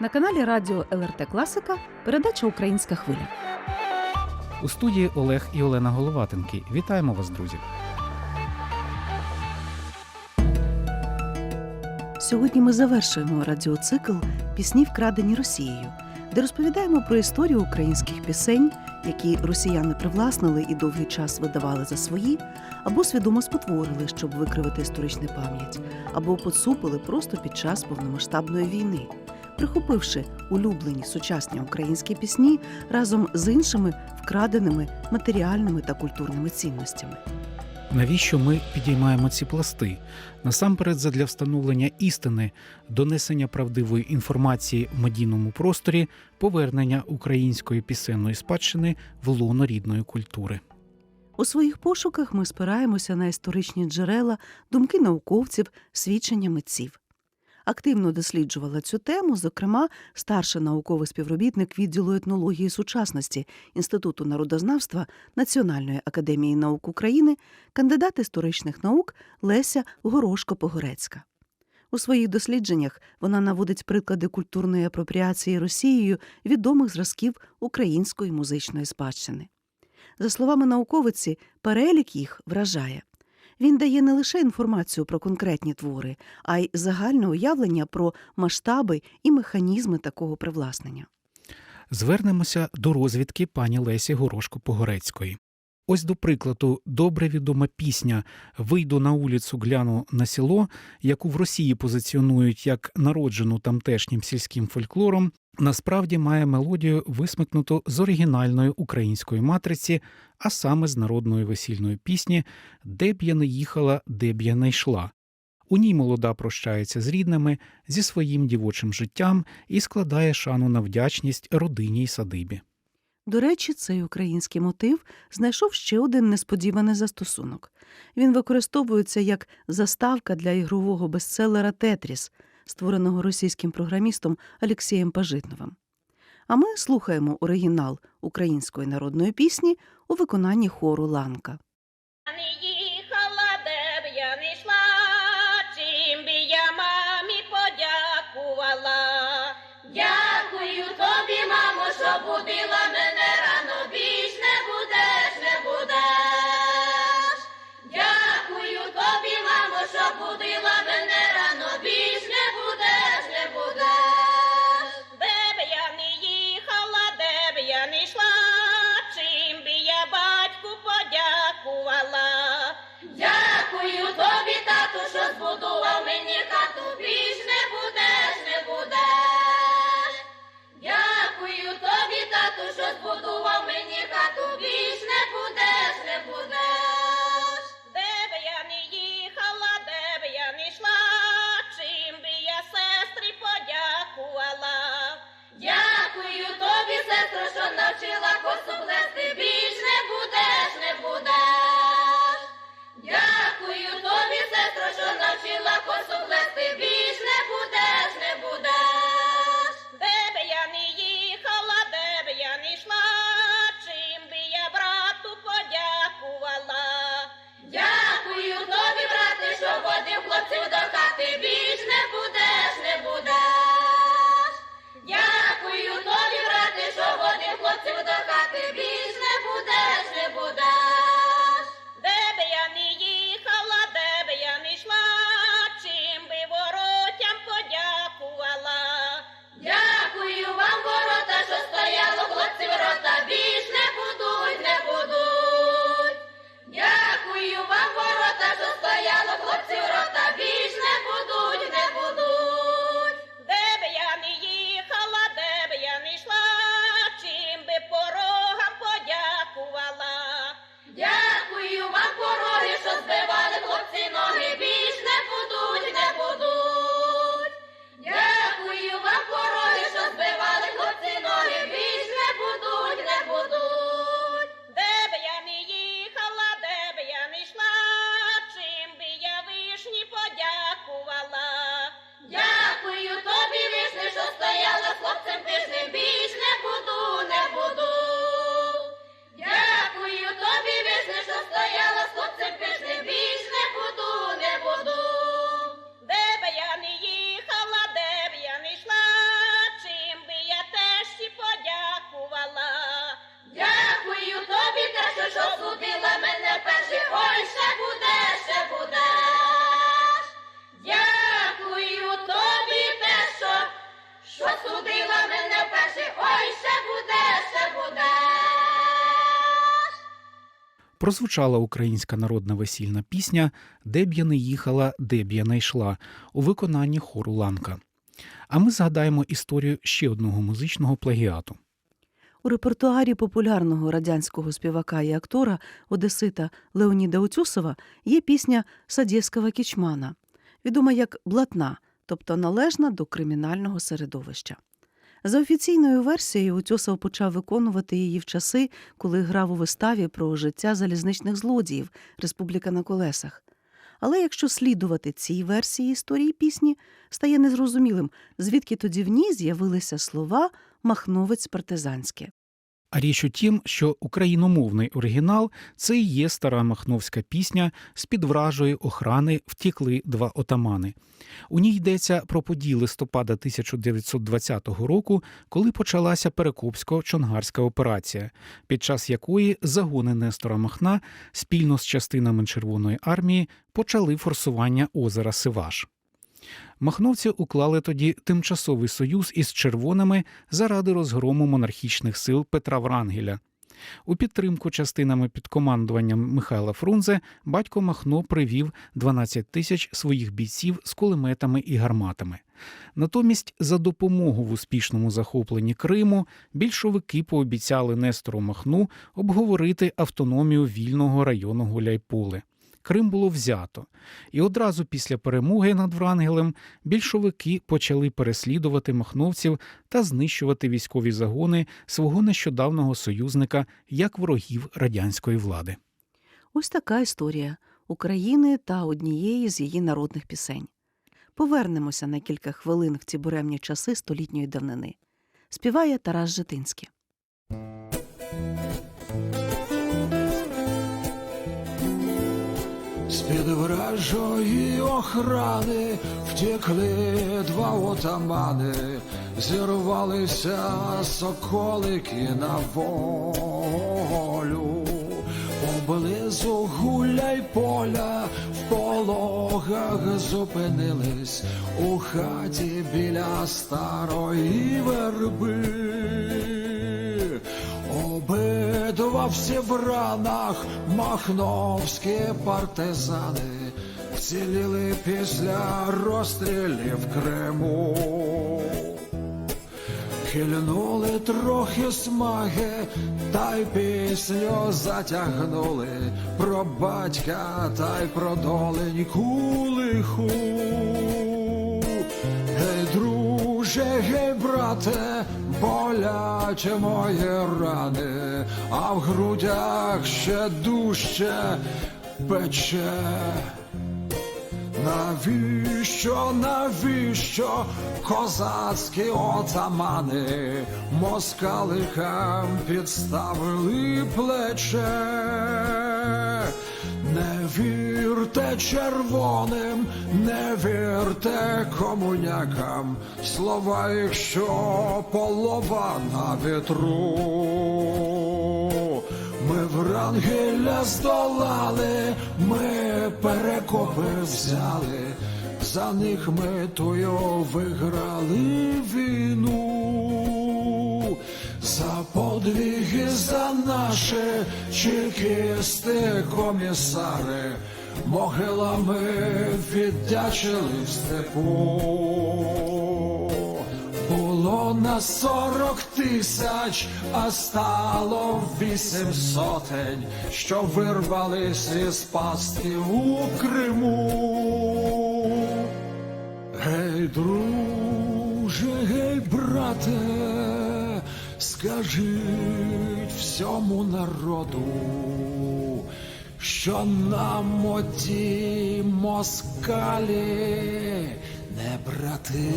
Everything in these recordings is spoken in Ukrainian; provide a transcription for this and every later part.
На каналі Радіо ЛРТ Класика передача Українська хвиля. У студії Олег і Олена Головатенки. Вітаємо вас, друзі! Сьогодні ми завершуємо радіоцикл Пісні, вкрадені Росією, де розповідаємо про історію українських пісень, які росіяни привласнили і довгий час видавали за свої, або свідомо спотворили, щоб викривити історичну пам'ять, або поцупили просто під час повномасштабної війни, прихопивши улюблені сучасні українські пісні разом з іншими вкраденими матеріальними та культурними цінностями. Навіщо ми підіймаємо ці пласти? Насамперед, задля встановлення істини, донесення правдивої інформації в медійному просторі, повернення української пісенної спадщини в лоно рідної культури. У своїх пошуках ми спираємося на історичні джерела, думки науковців, свідчення митців. Активно досліджувала цю тему, зокрема, старший науковий співробітник відділу етнології сучасності Інституту народознавства Національної академії наук України, кандидат історичних наук Леся Горошко-Погорецька. У своїх дослідженнях вона наводить приклади культурної апропріації Росією відомих зразків української музичної спадщини. За словами науковиці, перелік їх вражає. Він дає не лише інформацію про конкретні твори, а й загальне уявлення про масштаби і механізми такого привласнення. Звернемося до розвідки пані Лесі Горошко-Погорецької. Ось до прикладу, добре відома пісня Вийду на улицю, гляну на село, яку в Росії позиціонують як народжену тамтешнім сільським фольклором, насправді має мелодію висмикнуту з оригінальної української матриці, а саме з народної весільної пісні Де б я не їхала, де б я не йшла. У ній молода прощається з рідними, зі своїм дівочим життям і складає шану на вдячність родині й садибі. До речі, цей український мотив знайшов ще один несподіваний застосунок. Він використовується як заставка для ігрового бестселера Тетріс, створеного російським програмістом Олексієм Пажитновим. А ми слухаємо оригінал української народної пісні у виконанні хору Ланка. Тату, мені хату, більш не будеш, не будеш. Де б я не їхала, де б я не йшла, чим би я сестрі подякувала. Дякую тобі, сестро, що навчила косу плести, більш не будеш, не будеш. Дякую тобі, сестро, що навчила косу плести, Осудила мене перший, ой ще буде, ще буде. Прозвучала українська народна весільна пісня Де б я не їхала, де б я не йшла у виконанні хору Ланка. А ми згадаємо історію ще одного музичного плагіату. У репертуарі популярного радянського співака і актора Одесита Леоніда Утюсова є пісня Садєвська Кічмана, відома як Блатна тобто належна до кримінального середовища. За офіційною версією, Утюсов почав виконувати її в часи, коли грав у виставі про життя залізничних злодіїв Республіка на колесах. Але якщо слідувати цій версії історії пісні, стає незрозумілим, звідки тоді в ній з'явилися слова Махновець партизанське. А річ у тім, що україномовний оригінал це і є стара махновська пісня з під вражої охрани втікли два отамани. У ній йдеться про події листопада 1920 року, коли почалася Перекопсько-Чонгарська операція, під час якої загони Нестора Махна спільно з частинами Червоної армії почали форсування озера Сиваш. Махновці уклали тоді тимчасовий союз із червоними заради розгрому монархічних сил Петра Врангеля. У підтримку частинами під командуванням Михайла Фрунзе батько Махно привів 12 тисяч своїх бійців з кулеметами і гарматами. Натомість, за допомогу в успішному захопленні Криму, більшовики пообіцяли Нестору Махну обговорити автономію вільного району Гуляйполе. Крим було взято, і одразу після перемоги над Врангелем більшовики почали переслідувати махновців та знищувати військові загони свого нещодавнього союзника як ворогів радянської влади. Ось така історія України та однієї з її народних пісень. Повернемося на кілька хвилин в ці буремні часи столітньої давнини. Співає Тарас Житинський. З-під вражої охрани втекли два отамани, зірвалися соколики на волю. Поблизу гуляй поля, в пологах зупинились у хаті біля старої верби. Обидва всі в ранах махновські партизани вціліли після розстрілів Криму. Хильнули трохи смаги, та й пісню затягнули про батька та й про доленьку лиху. Гей, друже, гей, брате, боляче мої рани, а в грудях ще дужче пече. Навіщо, навіщо козацькі отамани москаликам підставили плече? Не вірте червоним, не вірте комунякам, слова їх, що полова на вітру. Ми Врангеля здолали, ми перекопи взяли, за них ми тою виграли війну. За подвиги за наші чекісти комісари, могилами віддячили в степу. Було на сорок тисяч, а стало вісім сотень, що вирвались із пастки у Криму. Гей, друже, гей, брате, скажіть всьому народу, що нам оті москалі не брати.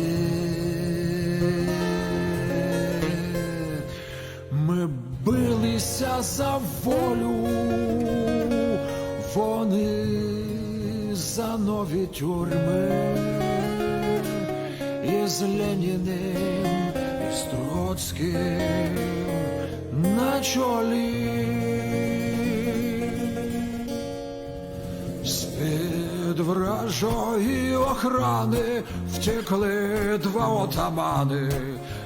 Ми билися за волю, вони за нові тюрми, і з Леніним, Троцьким на чолі. З-під вражої охрани втекли два отамани,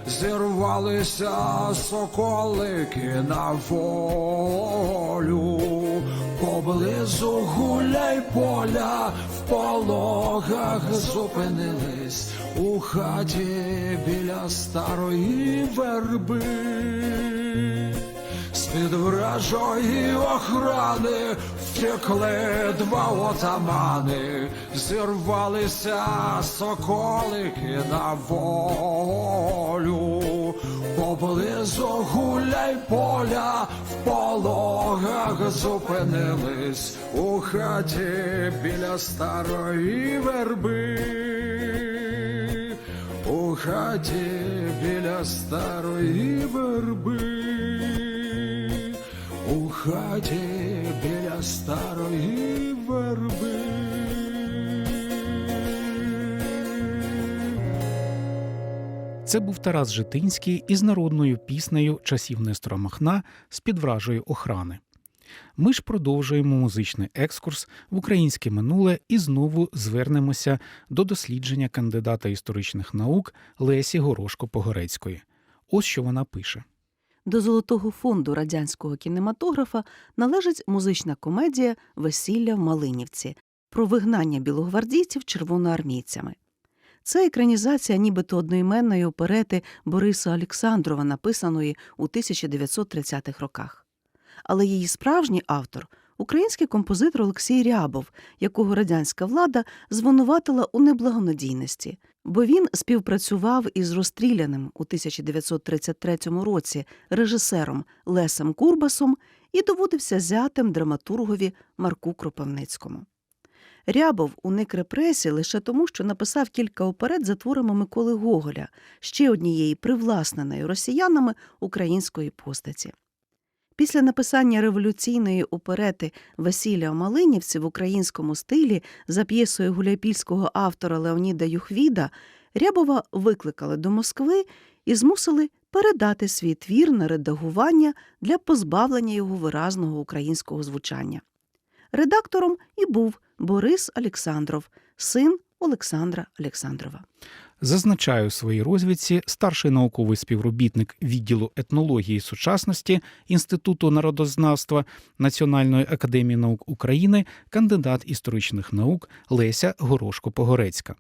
зірвалися соколики на волю, поблизу гуляй поля, в пологах зупинились. У хаті біля старої верби. З-під вражої охрани втекли два отамани, зірвалися соколики на волю. Поблизу гуляй поля, в пологах зупинились у хаті біля старої верби. У хаті біля старої верби, у хаті біля старої верби. Це був Тарас Житинський із народною піснею часів Нестора Махна з під вражої охрани. Ми ж продовжуємо музичний екскурс в українське минуле і знову звернемося до дослідження кандидата історичних наук Лесі Горошко Погорецької. Ось що вона пише. До золотого фонду радянського кінематографа належить музична комедія Весілля в Малинівці про вигнання білогвардійців червоноармійцями. Це екранізація нібито одноіменної оперети Бориса Олександрова, написаної у 1930-х роках. Але її справжній автор український композитор Олексій Рябов, якого радянська влада звинуватила у неблагонадійності, бо він співпрацював із розстріляним у 1933 році режисером Лесем Курбасом і доводився зятем драматургові Марку Кропивницькому. Рябов уник репресій лише тому, що написав кілька оперет за творами Миколи Гоголя, ще однієї привласненої росіянами української постаті. Після написання революційної оперети Весілля Малинівці в українському стилі за п'єсою гуляйпільського автора Леоніда Юхвіда Рябова викликали до Москви і змусили передати свій твір на редагування для позбавлення його виразного українського звучання. Редактором і був Борис Олександров, син Олександра Олександрова. Зазначаю у своїй розвідці старший науковий співробітник відділу етнології сучасності Інституту народознавства Національної академії наук України, кандидат історичних наук Леся Горошко-Погорецька.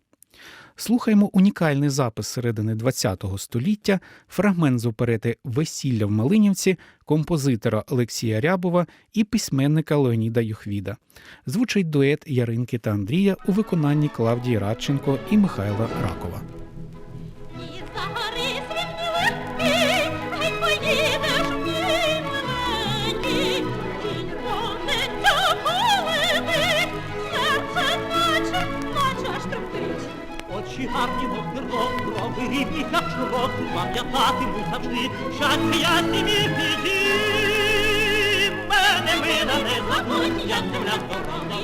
Слухаємо унікальний запис середини ХХ століття, фрагмент з оперети Весілля в Малинівці композитора Олексія Рябова і письменника Леоніда Юхвіда. Звучить дует Яринки та Андрія у виконанні Клавдії Радченко і Михайла Ракова. Рівні, як шрот, пам'ятатиму завжди, щастя ясні вірні. Мене мила не забудь, я земля здорова,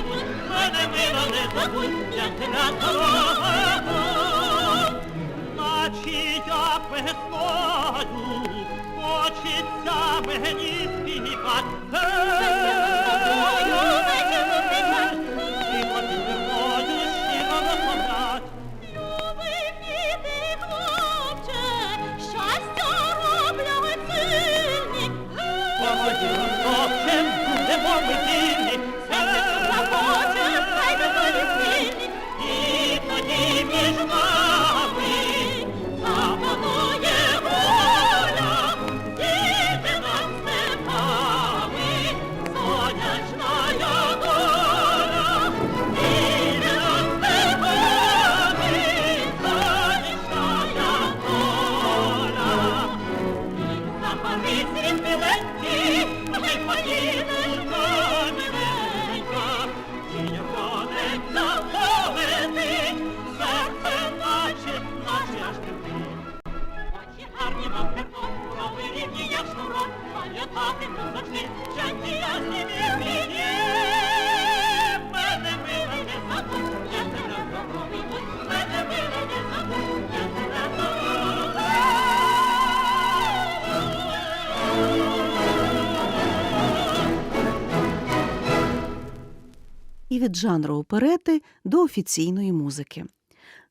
мене мила не забудь, я земля здорова. Наче я весною, хочеться мені. Співати would you not him, the one within it від жанру оперети до офіційної музики.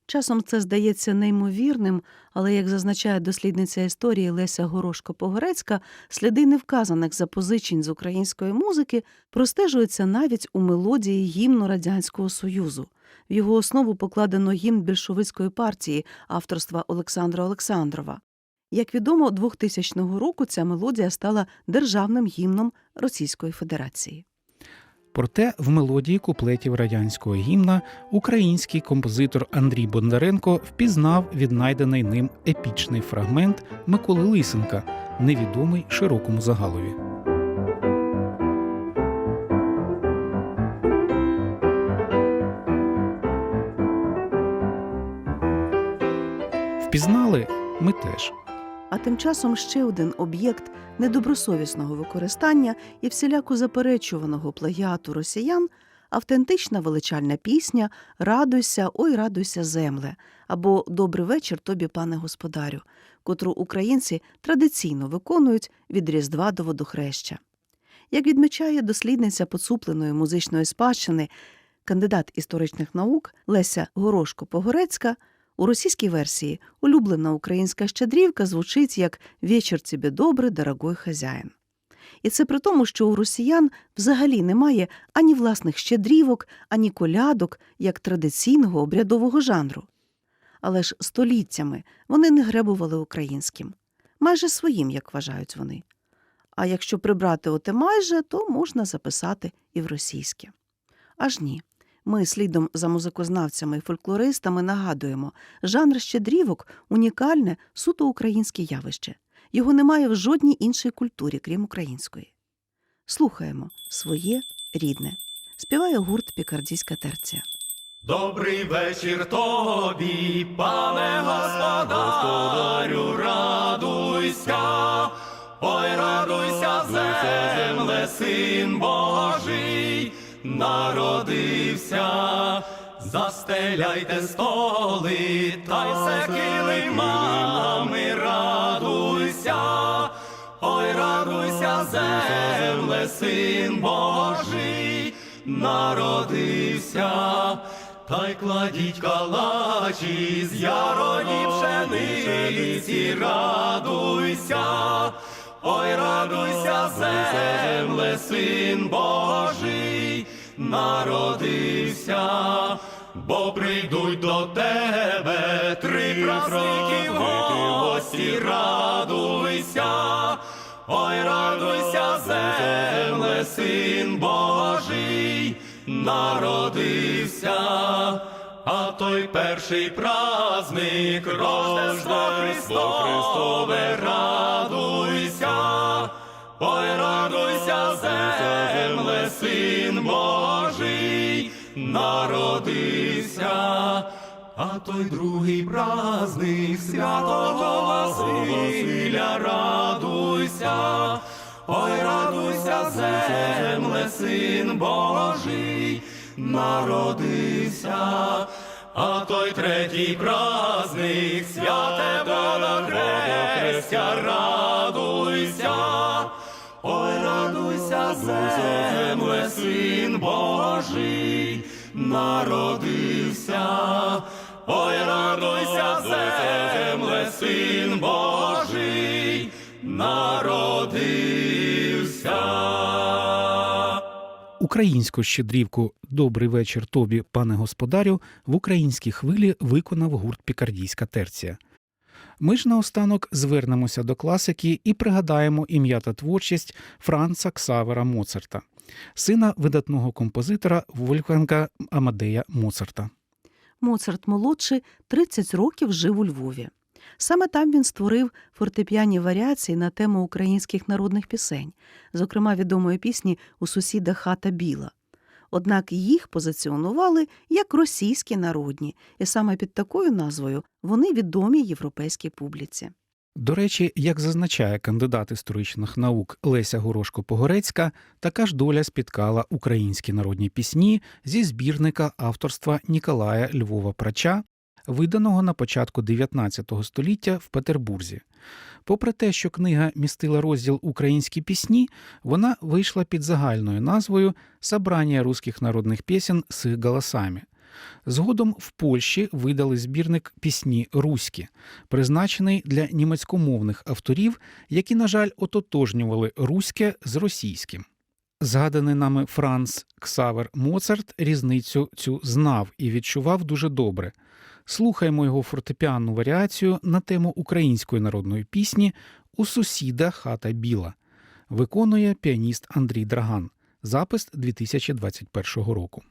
Часом це здається неймовірним, але, як зазначає дослідниця історії Леся Горошко-Погорецька, сліди невказаних запозичень з української музики простежуються навіть у мелодії гімну Радянського Союзу. В його основу покладено гімн більшовицької партії авторства Олександра Олександрова. Як відомо, 2000 року ця мелодія стала державним гімном Російської Федерації. Проте в мелодії куплетів радянського гімна український композитор Андрій Бондаренко впізнав віднайдений ним епічний фрагмент Миколи Лисенка, невідомий широкому загалові. Впізнали ми теж. А тим часом ще один об'єкт недобросовісного використання і всіляко заперечуваного плагіату росіян автентична величальна пісня Радуйся, ой, радуйся, земле або Добрий вечір тобі, пане господарю, котру українці традиційно виконують від Різдва до Водохреща. Як відмічає дослідниця поцупленої музичної спадщини, кандидат історичних наук Леся Горошко-Погорецька, у російській версії улюблена українська щедрівка звучить як «Вечір тебе добрий, дорогой хазяїн». І це при тому, що у росіян взагалі немає ані власних щедрівок, ані колядок, як традиційного обрядового жанру. Але ж століттями вони не гребували українським, майже своїм, як вважають вони. А якщо прибрати оте майже, то можна записати і в російське. Аж ні. Ми слідом за музикознавцями і фольклористами нагадуємо, жанр щедрівок унікальне суто українське явище. Його немає в жодній іншій культурі, крім української. Слухаємо своє рідне. Співає гурт Пікардійська терція. Добрий вечір тобі, пане господарю, радуйся, ой, радуйся, земле, син Божий, народився, застеляйте столи, та й все килимами, радуйся, ой, радуйся, земле, син Божий, народився, та й кладіть калачі з ярої пшениці, радуйся, ой, радуйся, земле, син Божий, народився, бо прийдуть до тебе три праздники в гості, радуйся. Ой, радуйся, земле, син Божий, народився, а той перший праздник Рождество Христове, радуйся, ой, радуйся, земле, син Божий, народився. А той другий праздник святого Василя, радуйся, ой, радуйся, земле, син Божий, народився. А той третій праздник святого Хрестя, радуйся, ой, радуйся, земле, син Божий, народився. Ой, радуйся, земле, син Божий, народився. Українську щедрівку Добрий вечір тобі, пане господарю в українській хвилі виконав гурт Пікардійська терція. Ми ж наостанок звернемося до класики і пригадаємо ім'я та творчість Франца Ксавера Моцарта, сина видатного композитора Вольфганга Амадея Моцарта. Моцарт молодший 30 років жив у Львові. Саме там він створив фортепіані варіації на тему українських народних пісень, зокрема відомої пісні У сусіда хата біла. Однак їх позиціонували як російські народні, і саме під такою назвою вони відомі європейській публіці. До речі, як зазначає кандидат історичних наук Леся Горошко-Погорецька, така ж доля спіткала українські народні пісні зі збірника авторства Ніколая Львова Прача, виданого на початку 19 століття в Петербурзі. Попри те, що книга містила розділ Українські пісні, вона вийшла під загальною назвою Собрання русських народних пісень з голосами. Згодом в Польщі видали збірник пісні Руські, призначений для німецькомовних авторів, які, на жаль, ототожнювали руське з російським. Згаданий нами Франц Ксавер Моцарт різницю цю знав і відчував дуже добре. Слухаємо його фортепіанну варіацію на тему української народної пісні У сусіда хата біла. Виконує піаніст Андрій Драган. Запис 2021 року.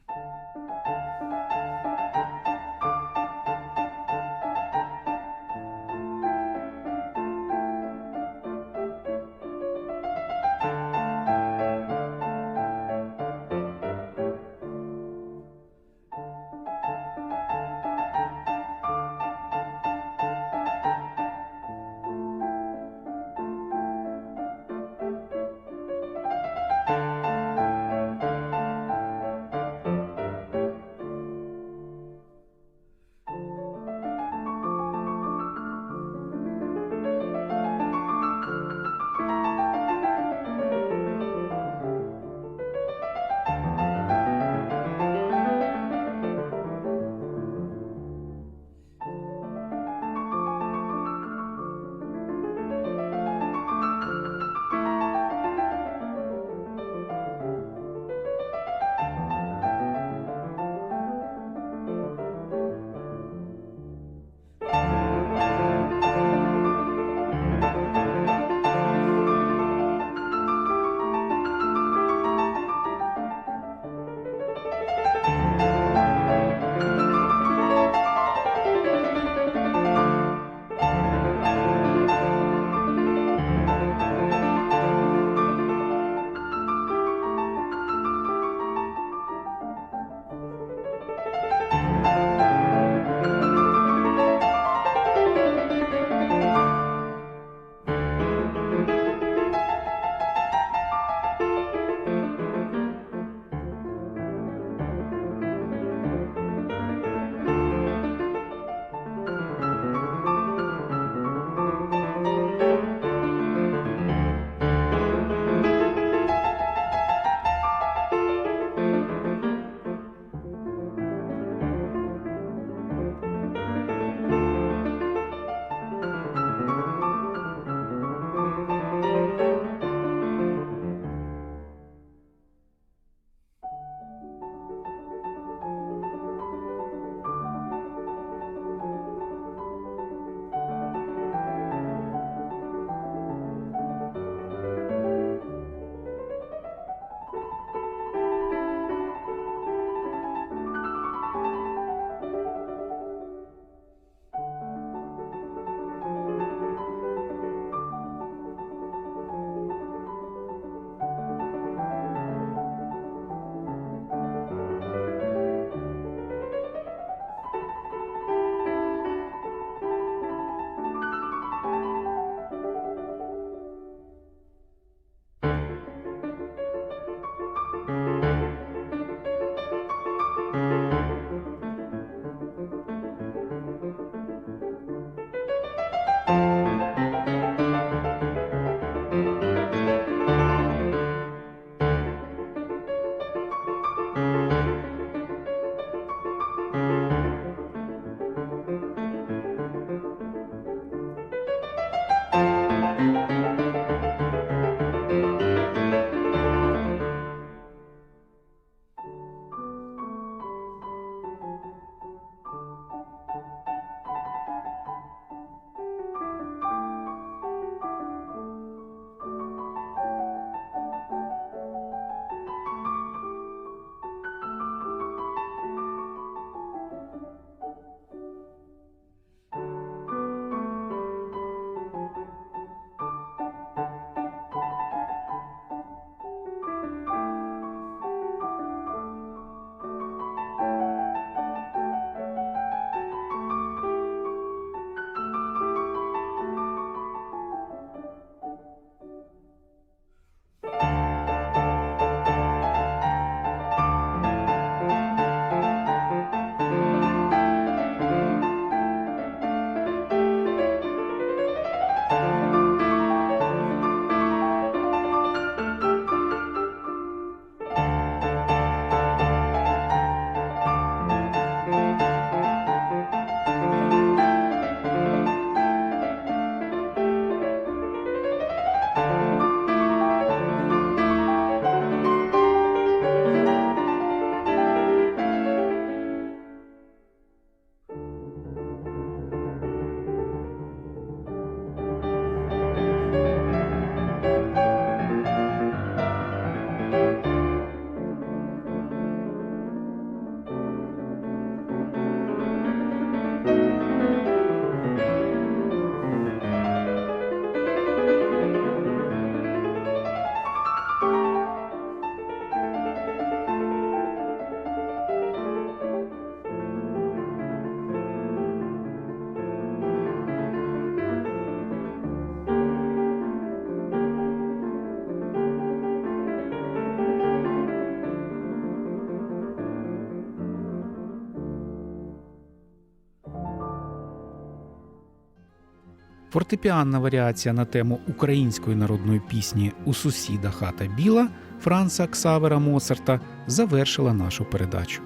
Фортепіанна варіація на тему української народної пісні У сусіда хата біла Франца Ксавера Моцарта завершила нашу передачу.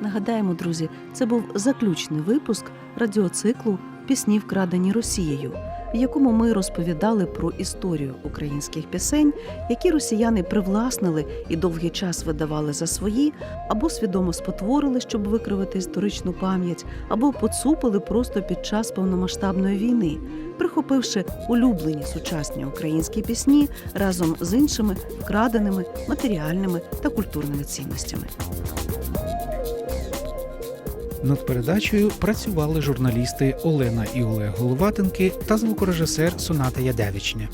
Нагадаємо, друзі, це був заключний випуск радіоциклу Пісні, вкрадені Росією, в якому ми розповідали про історію українських пісень, які росіяни привласнили і довгий час видавали за свої, або свідомо спотворили, щоб викривати історичну пам'ять, або поцупили просто під час повномасштабної війни, прихопивши улюблені сучасні українські пісні разом з іншими вкраденими матеріальними та культурними цінностями. Над передачею працювали журналісти Олена і Олег Головатенки та звукорежисер Соната Ядевичня.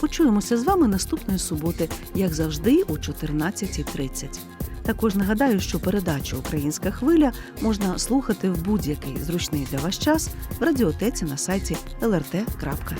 Почуємося з вами наступної суботи, як завжди, о 14.30. Також нагадаю, що передачу Українська хвиля можна слухати в будь-який зручний для вас час в радіотеці на сайті lrt.lt.